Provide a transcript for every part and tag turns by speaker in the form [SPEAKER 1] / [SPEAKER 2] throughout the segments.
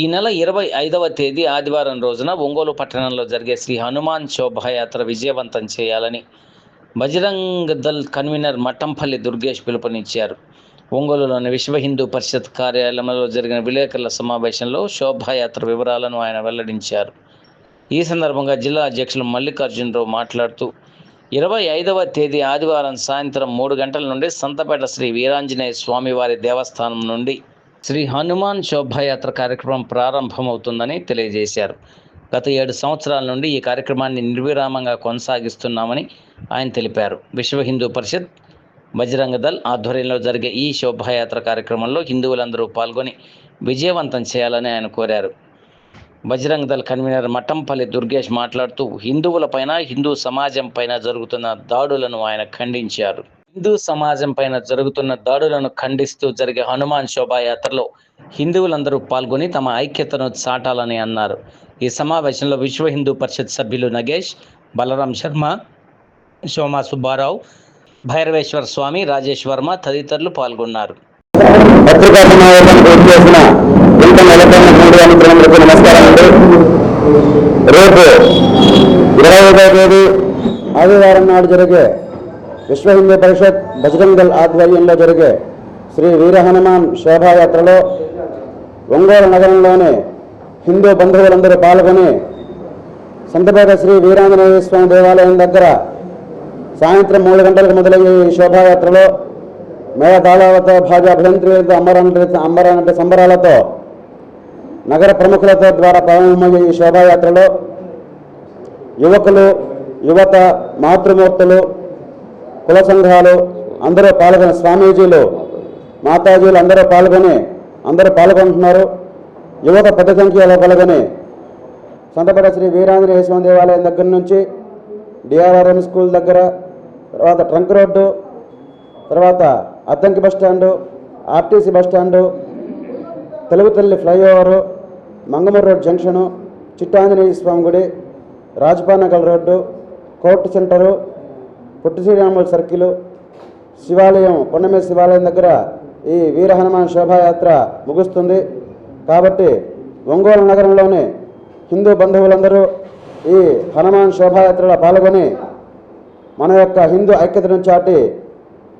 [SPEAKER 1] ఈ నెల ఇరవై ఐదవ తేదీ ఆదివారం రోజున ఒంగోలు పట్టణంలో జరిగే శ్రీ హనుమాన్ శోభాయాత్ర విజయవంతం చేయాలని బజరంగ్ దళ్ కన్వీనర్ మట్టంపల్లి దుర్గేష్ పిలుపునిచ్చారు. ఒంగోలులోని విశ్వ హిందూ పరిషత్ కార్యాలయంలో జరిగిన విలేకరుల సమావేశంలో శోభాయాత్ర వివరాలను ఆయన వెల్లడించారు. ఈ సందర్భంగా జిల్లా అధ్యక్షులు మల్లికార్జునరావు మాట్లాడుతూ ఇరవై ఐదవ తేదీ ఆదివారం సాయంత్రం మూడు గంటల నుండి సంతపేట శ్రీ వీరాంజనేయ స్వామివారి దేవస్థానం నుండి శ్రీ హనుమాన్ శోభాయాత్ర కార్యక్రమం ప్రారంభమవుతుందని తెలియజేశారు. గత ఏడు సంవత్సరాల నుండి ఈ కార్యక్రమాన్ని నిర్విరామంగా కొనసాగిస్తున్నామని ఆయన తెలిపారు. విశ్వ హిందూ పరిషత్ బజరంగ దళ్ ఆధ్వర్యంలో జరిగే ఈ శోభాయాత్ర కార్యక్రమంలో హిందువులందరూ పాల్గొని విజయవంతం చేయాలని ఆయన కోరారు. బజరంగ దళ్ కన్వీనర్ మఠంపల్లి దుర్గేష్ మాట్లాడుతూ హిందువులపైన హిందూ సమాజం పైన జరుగుతున్న దాడులను ఆయన ఖండించారు. హిందూ సమాజం పైన జరుగుతున్న దాడులను ఖండిస్తూ జరిగే హనుమాన్ శోభాయాత్రలో హిందువులందరూ పాల్గొని తమ ఐక్యతను చాటాలని అన్నారు. ఈ సమావేశంలో విశ్వ హిందూ పరిషత్ సభ్యులు నగేష్ బలరాం శర్మ సోమా సుబ్బారావు భైరవేశ్వర స్వామి రాజేష్ వర్మ తదితరులు పాల్గొన్నారు.
[SPEAKER 2] పత్రికా సమావేశం పూర్తి చేసిన ఇంత నెలకొన్న మిత్రులందరికీ నమస్కారం అండి. రేపు ఇరవై ఐదవ తేదీ ఆదివారం నాడు జరిగే విశ్వ హిందూ పరిషత్ బజరంగ్ దళ్ ఆధ్వర్యంలో జరిగే శ్రీ వీర హనుమాన్ శోభాయాత్రలో ఒంగోలు నగరంలోని హిందూ బంధువులందరూ పాల్గొని సంతపేట శ్రీ వీరాంజనేయ స్వామి దేవాలయం దగ్గర సాయంత్రం మూడు గంటలకు మొదలయ్యే ఈ శోభాయాత్రలో మేళతాళాలతో భాజా అభియంత్రులతో అమ్మరాన అమ్మరానంటే సంబరాలతో నగర ప్రముఖులతో ద్వారా ప్రారంభమయ్యే ఈ శోభాయాత్రలో యువకులు యువత మాతృమూర్తులు కుల సంఘాలు అందరూ పాల్గొని స్వామీజీలు మాతాజీలు అందరూ పాల్గొని అందరూ పాల్గొంటున్నారు. యువత పెద్ద సంఖ్యలో పాల్గొని సంతపేట శ్రీ వీరాంజనేయ స్వామి దేవాలయం దగ్గర నుంచి డిఆర్ఆర్ఎం స్కూల్ దగ్గర తర్వాత ట్రంక్ రోడ్డు తర్వాత Addanki bus RTC bus Telugu Talli flyover Mangamuru road junction Chittanjaneya Swamy గుడి Rajapanagal road court center Potti శ్రీరాముల సర్కిల్ శివాలయం కొండమీద శివాలయం దగ్గర ఈ వీర హనుమాన్ శోభాయాత్ర ముగుస్తుంది. కాబట్టి ఒంగోలు నగరంలోని హిందూ బంధువులందరూ ఈ హనుమాన్ శోభాయాత్రలో పాల్గొని మన యొక్క హిందూ ఐక్యతను చాటి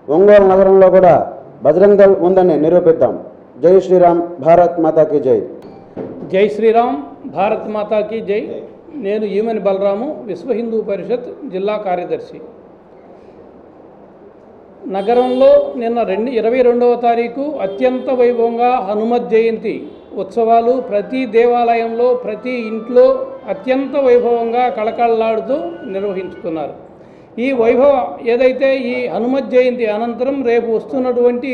[SPEAKER 2] ఒంగోలు నగరంలో కూడా బజరంగ్ దళ్ ఉందని నిరూపిద్దాం. జై శ్రీరామ్ భారత్ మాతాకి జై.
[SPEAKER 3] జై శ్రీరామ్ భారత్ మాతాకి జై. నేను ఈమని బలరాము విశ్వ హిందూ పరిషత్ జిల్లా కార్యదర్శి. నగరంలో నిన్న రెండు ఇరవై రెండవ తారీఖు అత్యంత వైభవంగా హనుమత్ జయంతి ఉత్సవాలు ప్రతి దేవాలయంలో ప్రతి ఇంట్లో అత్యంత వైభవంగా కళకళలాడుతూ నిర్వహించుకున్నారు ఈ వైభవం ఏదైతే ఈ హనుమత్ జయంతి అనంతరం రేపు వస్తున్నటువంటి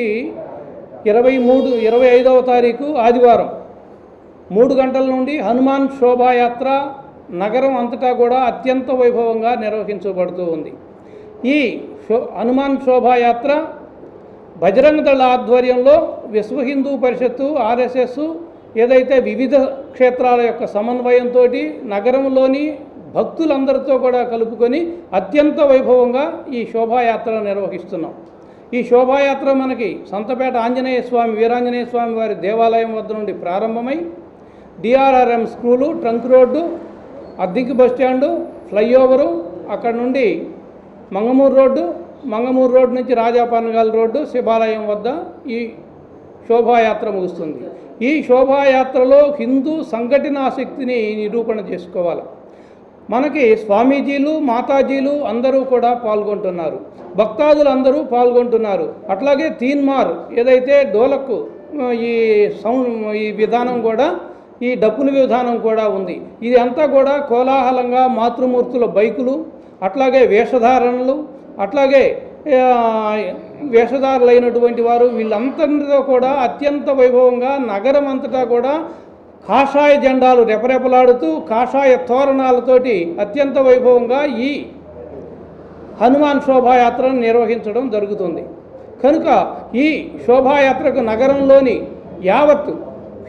[SPEAKER 3] ఇరవై మూడు ఇరవై ఐదవ తారీఖు ఆదివారం మూడు గంటల నుండి హనుమాన్ శోభాయాత్ర నగరం అంతటా కూడా అత్యంత వైభవంగా నిర్వహించబడుతూ ఉంది. ఈ శో హనుమాన్ శోభాయాత్ర బజరంగ దళ ఆధ్వర్యంలో విశ్వ హిందూ పరిషత్తు ఆర్ఎస్ఎస్ ఏదైతే వివిధ క్షేత్రాల యొక్క సమన్వయంతో నగరంలోని భక్తులందరితో కూడా కలుపుకొని అత్యంత వైభవంగా ఈ శోభాయాత్ర నిర్వహిస్తున్నాం. ఈ శోభాయాత్ర మనకి సంతపేట ఆంజనేయ స్వామి వీరాంజనేయ స్వామి వారి దేవాలయం వద్ద నుండి ప్రారంభమై డిఆర్ఆర్ఎం స్కూలు ట్రంక్ రోడ్డు అద్దెకి బస్ ఫ్లైఓవరు అక్కడ నుండి మంగమూరు రోడ్డు మంగమూరు రోడ్డు నుంచి రాజాపనగాల్ రోడ్డు శివాలయం వద్ద ఈ శోభాయాత్ర ముగుస్తుంది. ఈ శోభాయాత్రలో హిందూ సంఘటనాశక్తిని నిరూపణ చేసుకోవాలి. మనకి స్వామీజీలు మాతాజీలు అందరూ కూడా పాల్గొంటున్నారు. భక్తాదులు అందరూ పాల్గొంటున్నారు. అట్లాగే తీన్మార్ ఏదైతే డోలకు ఈ సౌండ్ ఈ విధానం కూడా ఈ డప్పుల విధానం కూడా ఉంది. ఇది అంతా కూడా కోలాహలంగా మాతృమూర్తుల బైకులు అట్లాగే వేషధారణలు అట్లాగే వేషధారులైనటువంటి వారు వీళ్ళందరితో కూడా అత్యంత వైభవంగా నగరం అంతటా కూడా కాషాయ జెండాలు రెపరెపలాడుతూ కాషాయ తోరణాలతోటి అత్యంత వైభవంగా ఈ హనుమాన్ శోభాయాత్రను నిర్వహించడం జరుగుతుంది. కనుక ఈ శోభాయాత్రకు నగరంలోని యావత్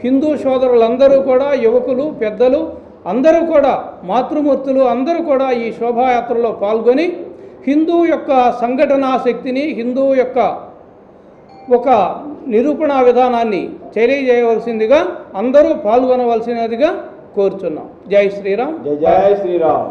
[SPEAKER 3] హిందూ సోదరులందరూ కూడా యువకులు పెద్దలు అందరూ కూడా మాతృమూర్తులు అందరూ కూడా ఈ శోభాయాత్రలో పాల్గొని హిందూ యొక్క సంఘటనా శక్తిని హిందూ యొక్క ఒక నిరూపణ విధానాన్ని తెలియజేయవలసిందిగా అందరూ పాల్గొనవలసినదిగా కోరుచున్నాం. జై శ్రీరామ్.
[SPEAKER 4] జై జై శ్రీరామ్.